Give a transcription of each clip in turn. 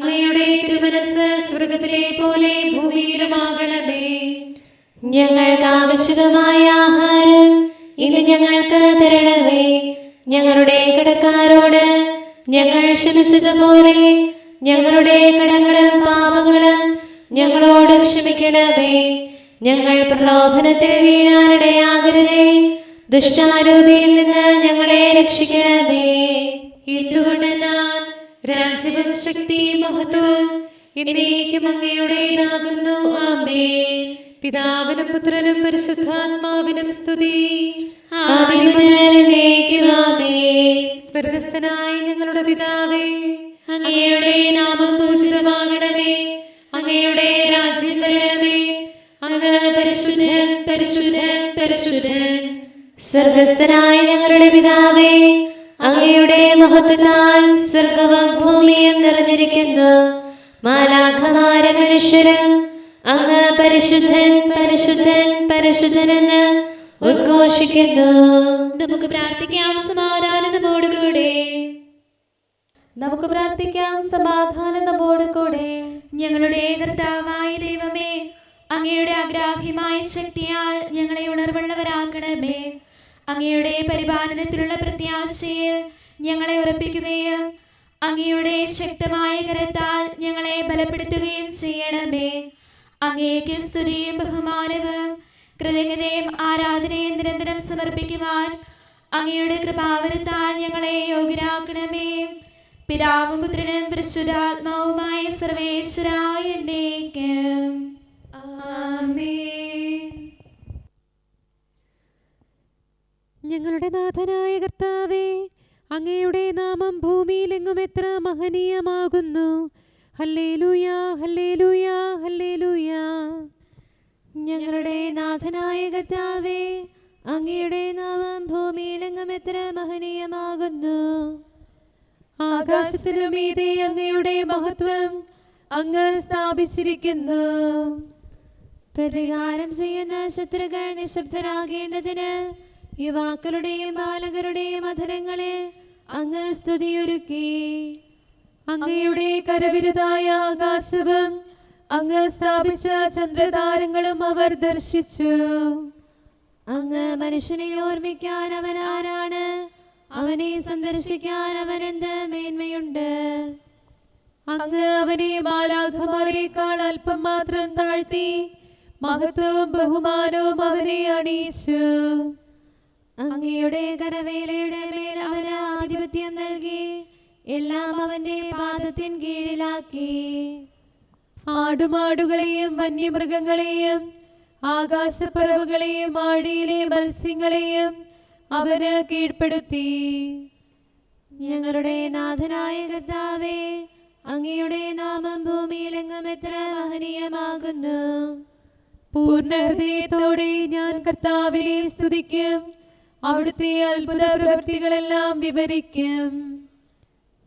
അങ്ങയുടെ തിരുമനസ് സ്വർഗത്തിലെ പോലെ ഭൂമിയിലുമാകണമേ. ഞങ്ങൾക്ക് ആവശ്യമായ ആഹാരം ഇത് ഞങ്ങൾക്ക് തരണമേ. ഞങ്ങളുടെ കടക്കാരോട് ഞങ്ങൾ ക്ഷമിച്ചത് പോലെ ഞങ്ങളുടെ കടങ്ങളും പാപങ്ങളും ഞങ്ങളോട് ക്ഷമിക്കണമേ. ഞങ്ങൾ പ്രലോഭനത്തിൽ വീഴാനിടയാകരുതേ ദുഷ്ടാരൂപിയിൽ നിന്ന് ഞങ്ങളെ രക്ഷിക്കണമേ. എന്തുകൊണ്ടെന്നാൽ രാജ്യവും ശക്തിയും മഹത്വവും എന്നേക്കും അങ്ങയുടേതാകുന്നു ആമേ പിതാവിനും പുത്രനും പരിശുദ്ധാത്മാവിനും സ്തുതി. സ്വർഗസ്ഥനായ ഞങ്ങളുടെ പിതാവേ അങ്ങയുടെ നാമം പൂജിതമാകണമേ. അങ്ങയുടെ രാജ്യം വരണമേ. അങ്ങ് പരിശുദ്ധൻ പരിശുദ്ധൻ പരിശുദ്ധൻ. സ്വർഗസ്ഥനായ ഞങ്ങളുടെ പിതാവേ അങ്ങയുടെ മഹത്വത്താൽ സ്വർഗവും ഭൂമിയും നിറഞ്ഞിരിക്കുന്നു. മാലാഖമാര മനുഷ്യര് അങ്ങ് പരിശുദ്ധൻ പരിശുദ്ധൻ പരിശുദ്ധനെന്ന് ഉദ്ഘോഷിക്കുന്നു. നമുക്ക് പ്രാർത്ഥിക്കാം സമാധാനം കൂടെ നമുക്ക് പ്രാർത്ഥിക്കാം സമാധാനം നമ്മോട് കൂടെ ഞങ്ങളുടെ കർത്താവായ ദൈവമേ അങ്ങയുടെ അഗ്രാഹ്യമായ ശക്തിയാൽ ഞങ്ങളെ ഉണർവുള്ളവരാക്കണമേ. അങ്ങയുടെ പരിപാലനത്തിലുള്ള പ്രത്യാശയിൽ ഞങ്ങളെ ഉറപ്പിക്കുകയും അങ്ങയുടെ ശക്തമായ കരത്താൽ ഞങ്ങളെ ബലപ്പെടുത്തുകയും ചെയ്യണമേ. അങ്ങേക്ക് സ്തുതിയും ബഹുമാനവും കൃതജ്ഞതയും ആരാധനയും നിരന്തരം സമർപ്പിക്കുവാൻ അങ്ങയുടെ കൃപാവരത്താൽ ഞങ്ങളെ യോഗ്യരാക്കണമേ. പിതാവും പുത്രനും പരിശുദ്ധാത്മാവുമായ സർവേശ്വരായ ആമേൻ. ഞങ്ങളുടെ നാഥനായ കർത്താവേ അങ്ങയുടെ നാമം ഭൂമിയിലെങ്ങും എത്ര മഹനീയമാകുന്നു. Hallelujah hallelujah hallelujah. ഞങ്ങളുടെ നാഥനായ കർത്താവേ അങ്ങയുടെ നാമം ഭൂമിയിലെങ്ങും എത്ര മഹനീയമാകുന്നു. ആകാശത്തിനു മീതെ അങ്ങയുടെ മഹത്വം അങ്ങ് സ്ഥാപിച്ചിരിക്കുന്നു. പ്രതികാരം ചെയ്യുന്ന ശത്രുക്കൾ നിശബ്ദരാകേണ്ടതിന് യുവാക്കളുടെയും ബാലകരുടെയും അധരങ്ങളിൽ അങ്ങ് സ്തുതിയൊരുക്കി. അങ്ങയുടെ കരവിരുതായ ആകാശവും അങ്ങ് സ്ഥാപിച്ച ചന്ദ്രതാരങ്ങളും അവർ ദർശിച്ചു. അങ്ങ് മനുഷ്യനെ ഓർമ്മിക്കാൻ അവൻ ആരാണ്? അവനെ സന്ദർശിക്കാൻ അവൻ എന്ത് മേന്മയുണ്ട്? അങ്ങ് അവനെ ബാലാഘമാരേക്കാൾ അല്പം മാത്രം താഴ്ത്തി മഹത്വവും ബഹുമാനവും അവനെ അണിയിച്ചു. അങ്ങയുടെ കരവേലയുടെ മേൽ അവന് ആധിപത്യം നൽകി എല്ലാം അവന്റെ പാദത്തിൻ കീഴിലാക്കി. ആടുമാടുകളെയും വന്യമൃഗങ്ങളെയും ആകാശപ്പറവുകളെയും ആഴിയിലെ മത്സ്യങ്ങളെയും അവന് കീഴ്പ്പെടുത്തി. ഞങ്ങളുടെ നാഥനായ കർത്താവേ അങ്ങയുടെ നാമം ഭൂമിയിലെങ്ങും എത്ര മഹനീയമാകുന്നു. പൂർണ ഹൃദയത്തോടെ ഞാൻ കർത്താവിനെ സ്തുതിക്കും. അവിടുത്തെ അത്ഭുത പ്രവൃത്തികളെല്ലാം വിവരിക്കും.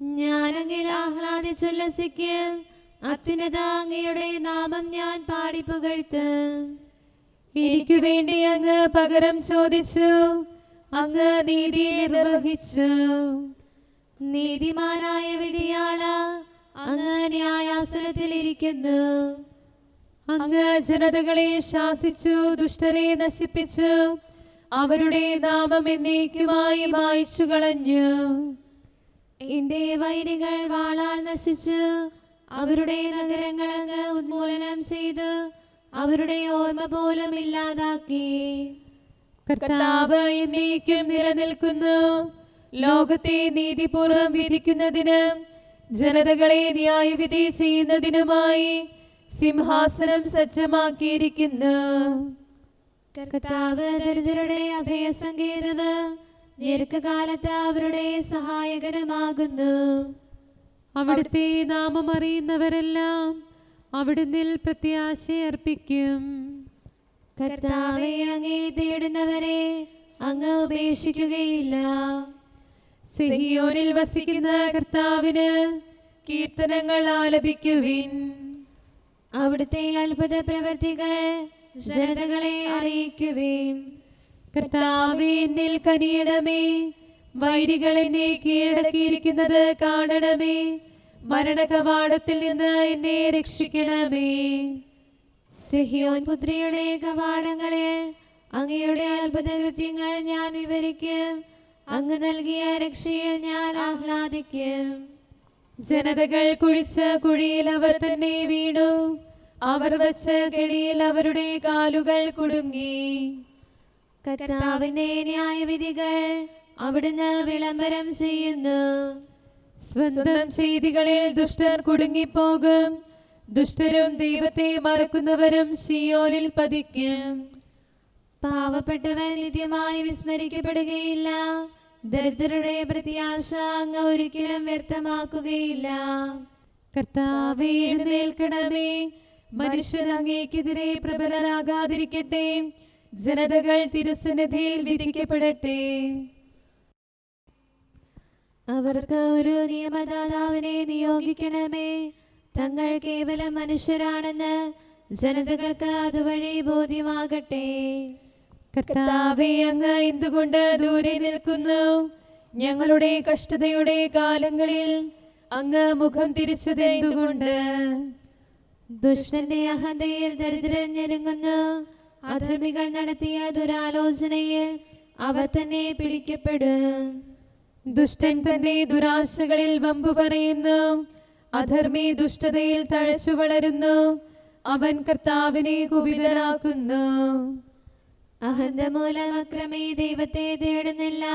ഞാനെങ്കിൽ ആഹ്ലാദിച്ചുല്ലസിക്കും അത്യുന്നത അങ്ങയുടെ നാമം ഞാൻ പാടി പുകഴ്ത്തും. എനിക്ക് വേണ്ടി അങ്ങ് പകരം ചോദിച്ചു. അങ്ങ് നീതി നിർവഹിച്ചു. നീതിമാനായ വിധിയാള അങ്ങ് ന്യായാസനത്തിൽ ഇരിക്കുന്നു. അങ്ങ് ജനതകളെ ശാസിച്ചു ദുഷ്ടരെ നശിപ്പിച്ചു. അവരുടെ നാമം എന്നേക്കുമായി മായ്ച്ചു കളഞ്ഞു എന്റെ വൈരികൾ വാളാൽ നശിച്ച് അവരുടെ നഗരങ്ങൾ അങ്ങ് ഉന്മൂലനം ചെയ്ത് അവരുടെ ഓർമ്മ പോലും ഇല്ലാതാക്കി. കർത്താവ് എന്നേക്കും നിലനിൽക്കുന്നു. ലോകത്തെ നീതിപൂർവം വിധിക്കുന്നതിന് ജനതകളെ ന്യായവിധി ചെയ്യുന്നതിനുമായി സിംഹാസനം സജ്ജമാക്കിയിരിക്കുന്നു. കർത്താവ് ദരിദ്രരുടെ അഭയസങ്കേതവും ദീർഘകാലത്ത് അവരുടെ സഹായകരമാകുന്നു. അവിടുത്തെ നാമം അറിയുന്നവരെല്ലാം അവിടുന്നിൽ പ്രത്യാശയർപ്പിക്കും കർത്താവെ അങ്ങേ തേടുന്നവരെ അങ്ങ് ഉപേക്ഷിക്കുകയില്ല. സിഹിയോനിൽ വസിക്കുന്ന കർത്താവിന് കീർത്തനങ്ങൾ ആലപിക്കുവിൻ. അവിടുത്തെ അത്ഭുത പ്രവർത്തികൾ ജനതകളെ അറിയിക്കുവേൻ. കർത്താവേ എന്നിൽ കനിയണമേ. വൈരികൾ എന്നെ കീഴടക്കിയിരിക്കുന്നത് കാണണമേ. മരണകവാടത്തിൽ നിന്ന് എന്നെ രക്ഷിക്കണമേ. സിഹിയോൻ പുത്രിയുടെ കവാടങ്ങളെ അങ്ങയുടെ അത്ഭുത കൃത്യങ്ങൾ ഞാൻ വിവരിക്കും. അങ്ങ് നൽകിയ രക്ഷയിൽ ഞാൻ ആഹ്ലാദിക്കും. ജനതകൾ കുഴിച്ച കുഴിയിൽ അവർ തന്നെ വീണു. അവർ വച്ച കെണിയിൽ അവരുടെ കാലുകൾ കുടുങ്ങി. കർത്താവിന്റെ ന്യായവിധികൾ അവിടുന്ന് വിളംബരം ചെയ്യുന്നു. സ്വന്തം ചെയ്തികളിൽ ദുഷ്ടർ കുടുങ്ങിപ്പോകും. ദുഷ്ടരും ദൈവത്തെ മറക്കുന്നവരും ഷിയോലിൽ പതിക്കും. പാവപ്പെട്ടവൻ നിത്യമായി വിസ്മരിക്കപ്പെടുകയില്ല. ദരിദ്രരുടെ പ്രത്യാശ അങ്ങ് ഒരിക്കലും വ്യർത്ഥമാക്കുകയില്ല. കർത്താവേ എഴുന്നേൽക്കണമേ. മനുഷ്യൻ അങ്ങേക്കെതിരെ പ്രബലനാകാതിരിക്കട്ടെ. ജനതകൾ തിരുസന്നിധിയിൽ വിധിക്കപ്പെടട്ടെ. അവർക്ക് ഒരു നിയമദാതാവിനെ നിയോഗിക്കണമേ. തങ്ങൾ കേവലം മനുഷ്യരാണെന്ന് ജനതകൾക്ക് അതുവഴി ബോധ്യമാകട്ടെ. കർത്താവേ അങ്ങ് എന്തുകൊണ്ട് ദൂരെ നിൽക്കുന്നു? ഞങ്ങളുടെ കഷ്ടതയുടെ കാലങ്ങളിൽ അങ്ങ് മുഖം തിരിച്ചത് എന്തുകൊണ്ട് ദുഷ്ടന്റെ അഹന്തയിൽ ദരിദ്രൻ ഞെരുങ്ങുന്നു അധർമ്മികൾ നടത്തിയ ദുരാലോചനയിൽ അവ തന്നെ പിടിക്കപ്പെടും. ദുഷ്ടൻ തന്റെ ദുരാശകളിൽ വമ്പു പറയുന്നു. അധർമ്മി ദുഷ്ടതയിൽ തഴച്ചു വളരുന്നു. അവൻ കർത്താവിനെ കുപിതരാക്കുന്നു അഹന്ത മൂലം അക്രമേ ദൈവത്തെ തേടുന്നില്ല.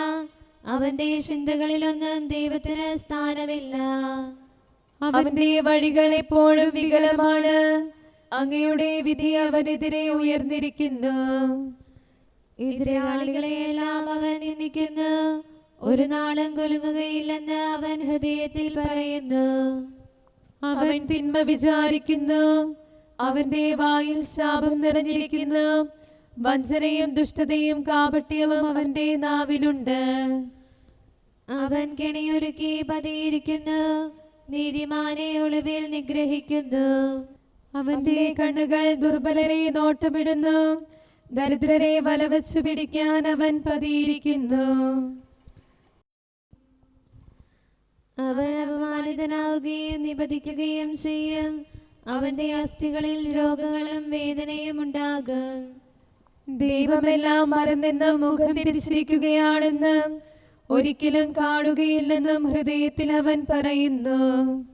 അവന്റെ ചിന്തകളിലൊന്നും ദൈവത്തിന് സ്ഥാനമില്ല. അവന്റെ വഴികൾ എപ്പോഴും വികലമാണ്. അങ്ങയുടെ വിധി അവനെതിരെ ഉയർന്നിരിക്കുന്നു. എതിരാളികളെയെല്ലാം അവൻ നിന്ദിക്കുന്നു. ഒരു നാളും കുലുങ്ങുകയില്ലെന്ന് അവൻ ഹൃദയത്തിൽ പറയുന്നു. അവൻ തിന്മ വിചാരിക്കുന്നു. അവന്റെ വായിൽ ശാപം നിറഞ്ഞിരിക്കുന്നു. വഞ്ചനയും ദുഷ്ടതയും കാപട്യവും അവന്റെ നാവിലുണ്ട്. അവൻ കെണിയൊരുക്കി പതിയിരിക്കുന്നു. നീതിമാനെ ഒളിവിൽ നിഗ്രഹിക്കുന്നു. അവന്റെ കണ്ണുകൾ ദുർബലരെ നോട്ടമിടുന്നു. ദരിദ്രരെ വലവച്ചു പിടിക്കാൻ അവൻ പതിയിരിക്കുന്നു. അവൻ അപമാനിതനാവുകയും നിബന്ധിക്കുകയും ചെയ്യും. അവന്റെ അസ്ഥികളിൽ രോഗങ്ങളും വേദനയും ഉണ്ടാകും. ദൈവമെല്ലാം മറന്നെന്ന് മുഖം തിരിച്ചിരിക്കുകയാണെന്ന് ഒരിക്കലും കാണുകയില്ലെന്നും ഹൃദയത്തിൽ അവൻ പറയുന്നു.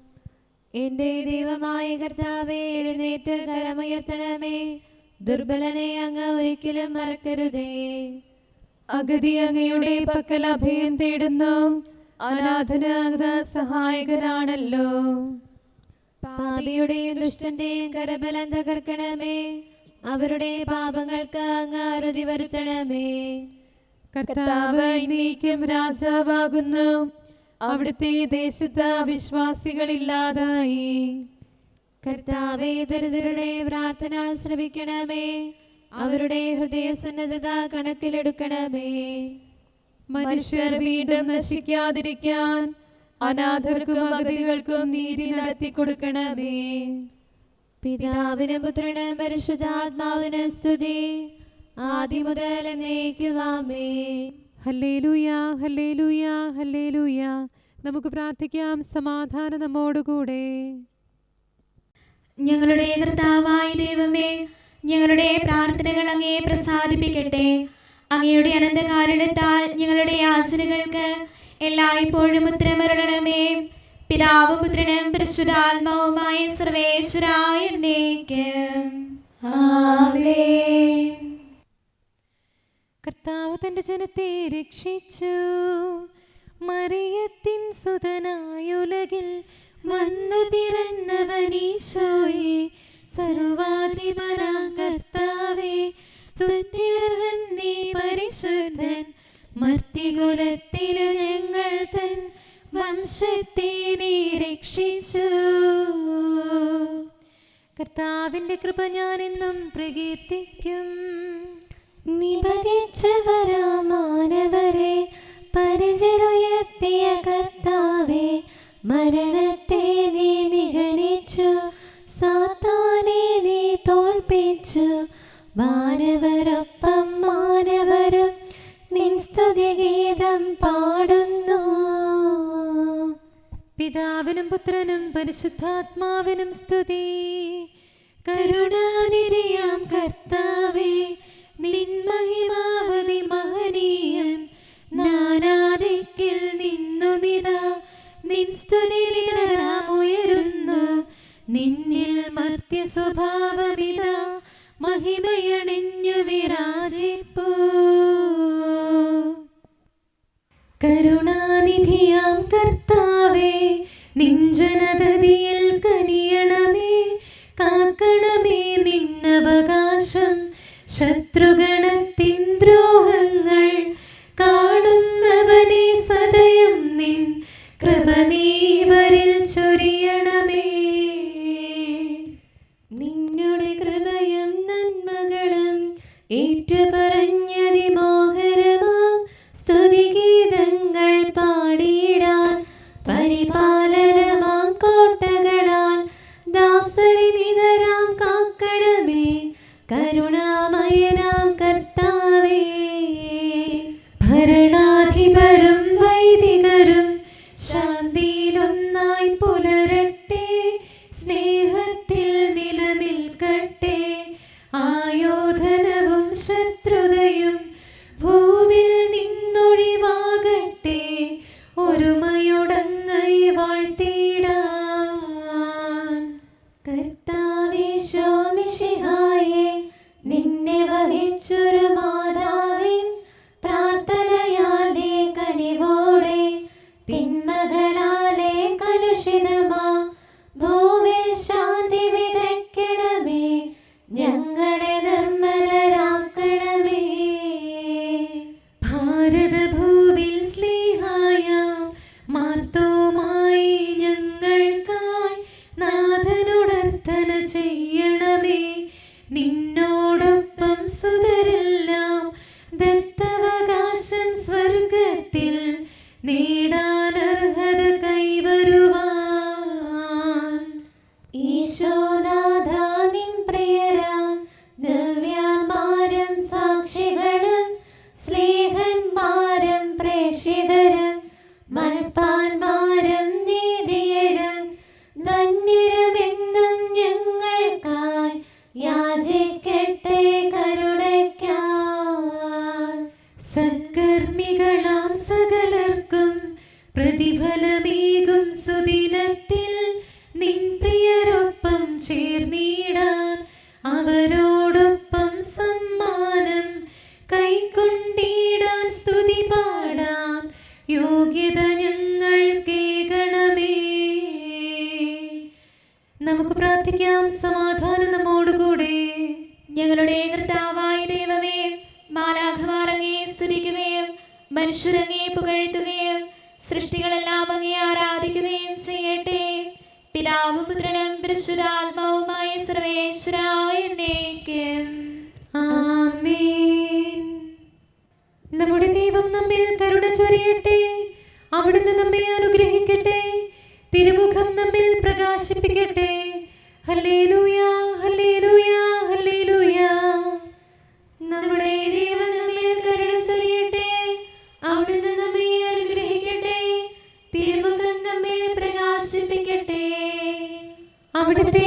എന്റെ ദൈവമായ കർത്താവെ എഴുന്നേറ്റ് കരമുയർത്തണമേ. ദുർബലനെ അങ്ങ് ഒരിക്കലും മറക്കരുതേ. അഗതി അങ്ങയുടെ പക്കൽ അഭയം തേടുന്നു. ആരാധന അങ്ങ് സഹായകനാണല്ലോ. പാപിയുടെയും ദുഷ്ടന്റെയും കരബലം തകർക്കണമേ. അവരുടെ പാപങ്ങൾക്ക് അങ്ങ് അറുതി വരുത്തണമേ. കർത്താവ് നീക്കും രാജാവാകുന്നു. അവിടുത്തെ ദേശത്ത് അവിശ്വാസികളില്ലാതായി കർത്താവെ ദരിദ്രരുടെ പ്രാർത്ഥന ശ്രവിക്കണമേ. അവരുടെ ഹൃദയസന്നദ്ധത കണക്കിലെടുക്കണമേ. മനുഷ്യർ വീണ്ടും നശിക്കാതിരിക്കാൻ അനാഥർക്കും അഗതികൾക്കും നീതി നടത്തി കൊടുക്കണമേ പിതാവിനും പുത്രനും പരിശുദ്ധാത്മാവിനും സ്തുതി. ആദ്യം മുതൽ എന്നേക്കുവാമേ ഹല്ലേലൂയ ഹല്ലേലൂയ ഹല്ലേലൂയ. നമുക്ക് പ്രാർത്ഥിക്കാം സമാധാനം നമ്മോടുകൂടെ. ഞങ്ങളുടെ കർത്താവായ ദൈവമേ ഞങ്ങളുടെ പ്രാർത്ഥനകൾ അങ്ങേ പ്രസാദിപ്പിക്കട്ടെ. അങ്ങയുടെ അനന്തകാരണത്താൽ ഞങ്ങളുടെ ആസനകൾക്ക് എല്ലായ്പ്പോഴും ഉത്തരമരണമേ പിതാവും പുത്രനും പരിശുദ്ധാത്മാവുമായ സർവേശ്വരായ കർത്താവ് തന്റെ ജനത്തെ രക്ഷിച്ചു. മറിയത്തിൻ സുതനായുലകിൽ വന്നു പിറന്നവനീശോയെ സർവാധിപരാ കർത്താവേ സ്തുത്യർഹൻ നീ പരിശുദ്ധൻ. മർത്തികുലത്തിനു ഞങ്ങൾ തൻ വംശത്തെ നീ രക്ഷിച്ചു. കർത്താവിന്റെ കൃപ ഞാനെന്നും പ്രകീർത്തിക്കും. നിപതിച്ചവരാ മാനവരെ പരിചരുയർത്തിയ കർത്താവെ മരണത്തെ നീ നിഗണിച്ചു സാത്താനെ നീ തോൽപ്പിച്ചു മാനവരൊപ്പം മാനവരും നിൻ സ്തുതിഗീതം പാടുന്നു. പിതാവിനും പുത്രനും പരിശുദ്ധാത്മാവിനും സ്തുതി. കരുണാനിധിയാം കർത്താവേ നിൻ മഹിമാവതി മഹനീയം നാനാദിക്കിൽ നിന്നുമിതാ നിൻ സ്തുതിലിതരാമുയരുന്നു നിന്നിൽ മർത്യ സ്വഭാവമിതാ മഹിമയണിഞ്ഞു വിരാജിപ്പൂ. കരുണാനിധിയാം കർത്താവേ നിഞ്ജനതതിയിൽ കനിയണമേ. കാക്കണമേ നിന്നവകാശം ശത്രുഗണത്തിൻ ദ്രോഹങ്ങൾ കാണുന്നവനെ സദയം നിൻ കൃപ നീവരിൽ ചൊരിയണമേ. നിന്നുടെ കൃപയും നന്മകളും ഏറ്റുപറഞ്ഞതി മോഹരമാം സ്തുതിഗീതങ്ങൾ പാടിയിടാൻ പരിപാലനമാം. കോട്ടകളാൽ ദാസരി നിതരാം കാക്കണമേ. കരുണാമയനാം സൃഷ്ടികളെല്ലാം അങ്ങേ ആരാധിക്കുകയും ചെയ്യട്ടെ. പിതാവും പുത്രനും പരിശുദ്ധാത്മാവുമായ സർവേശ്വരായ എന്നേക്കും നമ്മുടെ ദൈവം നമ്മിൽ കരുണ ചൊരിയട്ടെ. അവിടുന്ന് നമ്മെ അനുഗ്രഹിക്കട്ടെ. തിരുമുഖം നമ്മിൽ പ്രകാശിപ്പിക്കട്ടെ. Hallelujah hallelujah hallelujah. നമ്മുടെ ദൈവം നമ്മിൽ കരുണ ചൊരിയട്ടെ. അവിടുന്ന് അവിടുത്തെ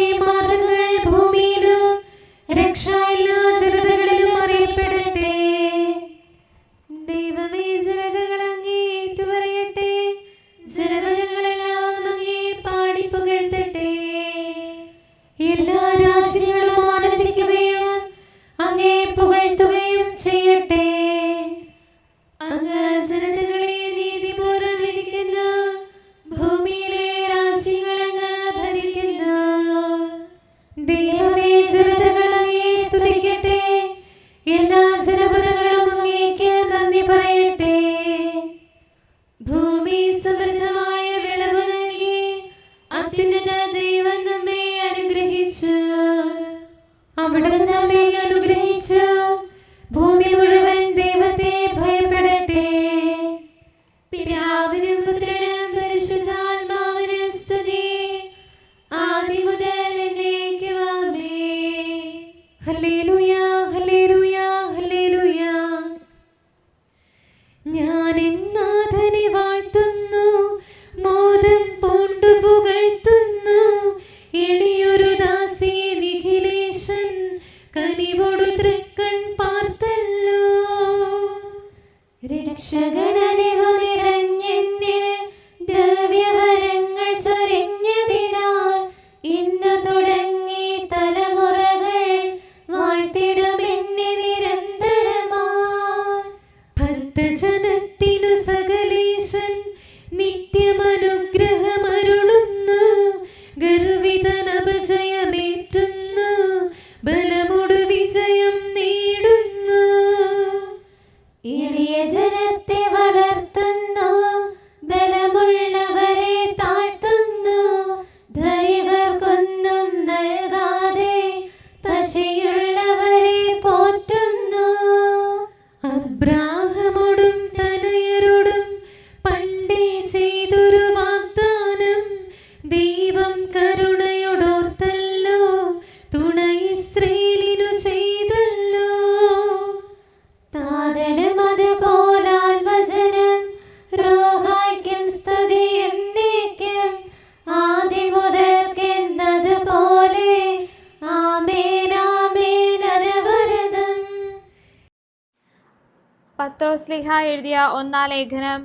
പത്രോസ്ലിഹ എഴുതിയ ഒന്നാം ലേഖനം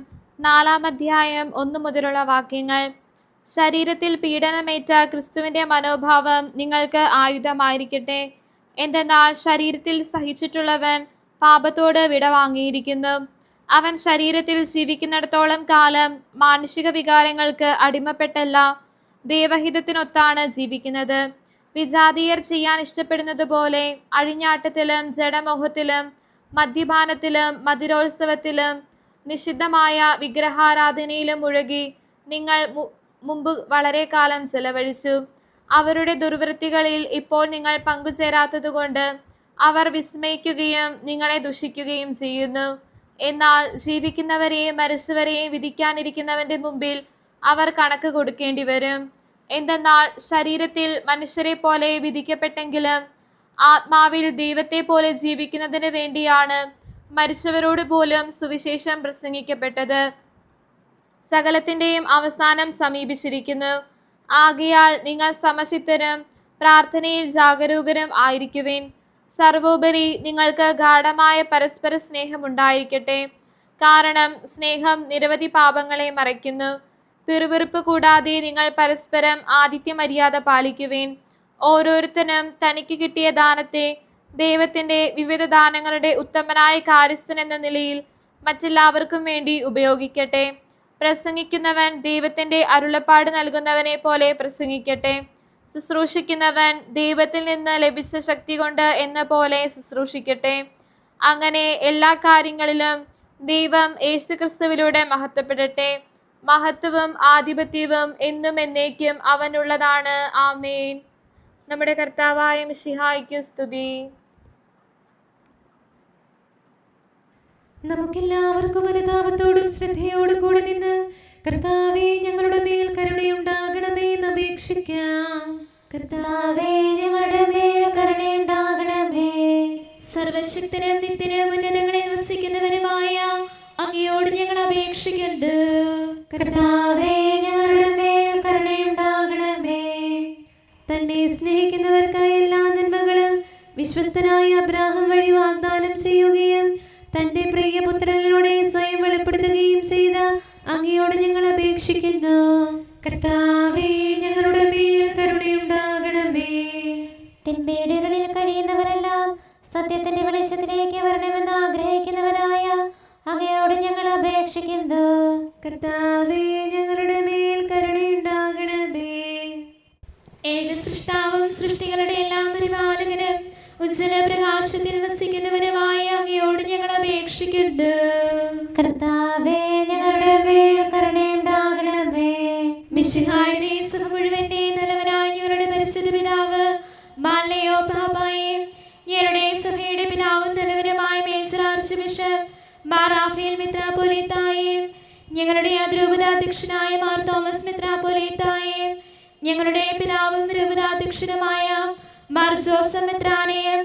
നാലാം അധ്യായം ഒന്നു മുതലുള്ള വാക്യങ്ങൾ. ശരീരത്തിൽ പീഡനമേറ്റ ക്രിസ്തുവിന്റെ മനോഭാവം നിങ്ങൾക്ക് ആയുധമായിരിക്കട്ടെ. എന്തെന്നാൽ ശരീരത്തിൽ സഹിച്ചിട്ടുള്ളവൻ പാപത്തോട് വിടവാങ്ങിയിരിക്കുന്നു അവൻ ശരീരത്തിൽ ജീവിക്കുന്നിടത്തോളം കാലം മാനുഷിക വികാരങ്ങൾക്ക് അടിമപ്പെട്ടല്ല ദേവഹിതത്തിനൊത്താണ് ജീവിക്കുന്നത്. വിജാതീയർ ചെയ്യാൻ ഇഷ്ടപ്പെടുന്നത് പോലെ അഴിഞ്ഞാട്ടത്തിലും ജഡമോഹത്തിലും മദ്യപാനത്തിലും മധുരോത്സവത്തിലും നിഷിദ്ധമായ വിഗ്രഹാരാധനയിലും മുഴുകി നിങ്ങൾ മുമ്പ് വളരെ കാലം ചെലവഴിച്ചു. അവരുടെ ദുർവൃത്തികളിൽ ഇപ്പോൾ നിങ്ങൾ പങ്കുചേരാത്തതുകൊണ്ട് അവർ വിസ്മയിക്കുകയും നിങ്ങളെ ദുഷിക്കുകയും ചെയ്യുന്നു. എന്നാൽ ജീവിക്കുന്നവരെയും മരിച്ചവരെയും വിധിക്കാനിരിക്കുന്നവന്റെ മുമ്പിൽ അവർ കണക്ക് കൊടുക്കേണ്ടി വരും. എന്തെന്നാൽ ശരീരത്തിൽ മനുഷ്യരെ പോലെ വിധിക്കപ്പെട്ടെങ്കിലും ആത്മാവിൽ ദൈവത്തെ പോലെ ജീവിക്കുന്നതിന് വേണ്ടിയാണ് മരിച്ചവരോട് പോലും സുവിശേഷം പ്രസംഗിക്കപ്പെട്ടത്. സകലത്തിന്റെയും അവസാനം സമീപിച്ചിരിക്കുന്നു. ആകയാൽ നിങ്ങൾ സമചിത്തരും പ്രാർത്ഥനയിൽ ജാഗരൂകരും ആയിരിക്കുവിൻ. സർവോപരി നിങ്ങൾക്ക് ഗാഠമായ പരസ്പര സ്നേഹമുണ്ടായിരിക്കട്ടെ കാരണം സ്നേഹം നിരവധി പാപങ്ങളെ മറയ്ക്കുന്നു. പിറുപിറുപ്പ് കൂടാതെ നിങ്ങൾ പരസ്പരം ആതിഥ്യ മര്യാദ പാലിക്കുവിൻ. ഓരോരുത്തരും തനിക്ക് കിട്ടിയ ദാനത്തെ ദൈവത്തിന്റെ വിവിധ ദാനങ്ങളുടെ ഉത്തമനായ കാര്യസ്ഥൻ എന്ന നിലയിൽ മറ്റെല്ലാവർക്കും വേണ്ടി ഉപയോഗിക്കട്ടെ. പ്രസംഗിക്കുന്നവൻ ദൈവത്തിന്റെ അരുളപ്പാട് നൽകുന്നവനെ പോലെ പ്രസംഗിക്കട്ടെ. ശുശ്രൂഷിക്കുന്നവൻ ദൈവത്തിൽ നിന്ന് ലഭിച്ച ശക്തി കൊണ്ട് എന്ന പോലെ ശുശ്രൂഷിക്കട്ടെ. അങ്ങനെ എല്ലാ കാര്യങ്ങളിലും ദൈവം യേശുക്രിസ്തുവിലൂടെ മഹത്വപ്പെടട്ടെ. മഹത്വവും ആധിപത്യവും എന്നും എന്നേക്കും അവനുള്ളതാണ്. ആമേൻ. നമ്മുടെ കർത്താവായ മിശിഹായ്ക്ക് സ്തുതി. നമുക്കെല്ലാവർക്കും അനുതാപത്തോടും ശ്രദ്ധയോടും കൂടെ നിന്ന് കർത്താവെ ഞങ്ങളുടെ മേൽ കരുണയുണ്ടാകണമേ എന്ന് അപേക്ഷിക്കാം. കർത്താവേ ഞങ്ങളുടെ മേൽ കരുണയുണ്ടാകണമേ. സർവശക്തനും നിത്യനും ഉന്നതങ്ങളിൽ വസിക്കുന്നവനുമായ അങ്ങയോട് ഞങ്ങൾ അപേക്ഷിക്കുന്നു കർത്താവേ ഞങ്ങളുടെ മേൽ കരുണയുണ്ടാകണമേ. തന്നെ സ്നേഹിക്കുന്നവർക്കായി എല്ലാ നന്മകളും വിശ്വസ്തനായ അബ്രാഹം വഴി വാഗ്ദാനം ചെയ്യുകയും തന്റെ പ്രിയപുത്രനിലൂടെ സ്വയം വെളിപ്പെടുത്തുകയും ചെയ്ത അങ്ങയോട് ഞങ്ങൾ അപേക്ഷിക്കുന്നു. കർത്താവേ ഞങ്ങളുടെ മേൽ കരുണയുണ്ടാകണമേ. തിന്മയുടെ ഇരുളിൽ കഴിയുന്നവരെല്ലാം സത്യത്തിന്റെ വെളിച്ചത്തിലേക്ക് വരണമെന്ന് ആഗ്രഹിക്കുന്നവരായ അങ്ങയോട് ഞങ്ങൾ അപേക്ഷിക്കുന്നു. കർത്താവേ ഞങ്ങളുടെ മേൽ കരുണയുണ്ടാകണമേ. ഏക സൃഷ്ടാവും സൃഷ്ടികളുടെ എല്ലാം പരിപാലകനും ഉജ്ജ്വല പ്രകാശത്തിൽ വസിക്കുന്നവനുമായ അങ്ങയോട് ഞങ്ങൾ അപേക്ഷിക്കുന്നു കർത്താവേ ഞങ്ങളുടെ മേൽ കരുണയുണ്ടാകണമേ. മിശിഹായുടെ സഭ മുഴുവന്റെ നിലവനായി ഞങ്ങളുടെ പരിശുദ്ധ പിതാവ് മാലയോ പാപ്പായും ഞങ്ങളുടെ സഭയുടെ പിതാവും തലവനുമായ major archbishop Mar Raphael ഞങ്ങളുടെ അതിരൂപതാധ്യക്ഷനായ മാർ തോമസ് മിത്രാപോലീത്തായെ ഞങ്ങളുടെ പിതാവും രൂപതാധ്യക്ഷനുമായ മാർ ജോസഫ് മിത്രാനെയും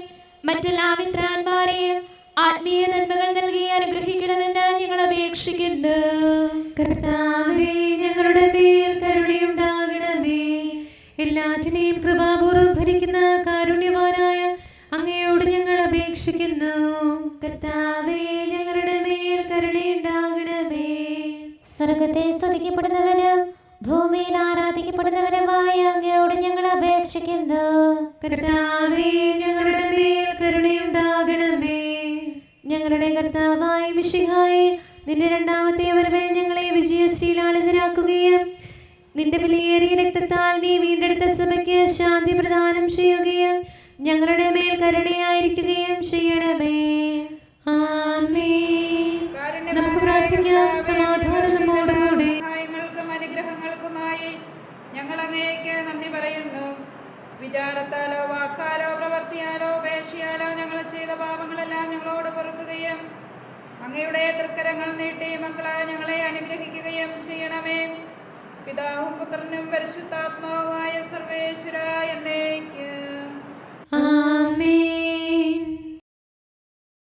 മറ്റെല്ലാ മിത്രാന്മാരെയും ആത്മീയ നന്മകൾ നൽകി അനുഗ്രഹിക്കണമെന്ന് ഞങ്ങൾ അപേക്ഷിക്കുന്നു. കർത്താവേ ഞങ്ങളുടെ മേൽ കരുണയുണ്ടാകണമേ. എല്ലാറ്റിനെയും കൃപാപൂർവം ഭരിക്കുന്ന കാരുണ്യവാനായ അങ്ങയോട് ഞങ്ങൾ അപേക്ഷിക്കുന്നു. കർത്താവേ ഞങ്ങളുടെ മേൽ കരുണയുണ്ടാകണമേ. സ്വർഗത്തെ സ്തുതിക്കപ്പെടുന്നവനും ഭൂമിയിൽ ആരാധിക്കപ്പെടുന്നവനുമായ അങ്ങയോട് ഞങ്ങൾ അപേക്ഷിക്കുന്നു. കർത്താവേ ഞങ്ങളുടെ മേൽ കരുണയുണ്ടാകണമേ. ഞങ്ങളുടെ കർത്താവായ മിശിഹായി നിന്റെ രണ്ടാമത്തെ വരവേ ഞങ്ങളെ വിജയശ്രീലാളിതരാക്കുകയും നിന്റെ വിലയേറിയ രക്തത്താൽ നീ വീണ്ടെടുത്ത സഭയ്ക്ക് ശാന്തി പ്രദാനം ചെയ്യുകയും ഞങ്ങളുടെ മേൽ കരുണയായിരിക്കുകയും ചെയ്യണമേ. ആമേ നമുക്ക് പ്രാർത്ഥിക്കാം. സമാധാനം നമ്മോടുകൂടി. അനുഗ്രഹങ്ങൾക്കുമായി ഞങ്ങൾ അങ്ങേക്ക് നന്ദി പറയുന്നു. വിചാരത്താലോ വാക്കാലോ പ്രവർത്തിയാലോ ഉപേക്ഷയാലോ ഞങ്ങൾ ചെയ്ത പാപങ്ങളെല്ലാം ഞങ്ങളോട് പൊറുക്കുകയും അങ്ങയുടെ തൃക്കരങ്ങൾ നീട്ടി മക്കളായ ഞങ്ങളെ അനുഗ്രഹിക്കുകയും ചെയ്യണമേ. പിതാവും പുത്രനും പരിശുദ്ധാത്മാവുമായ സർവേശ്വര എന്നേക്ക്.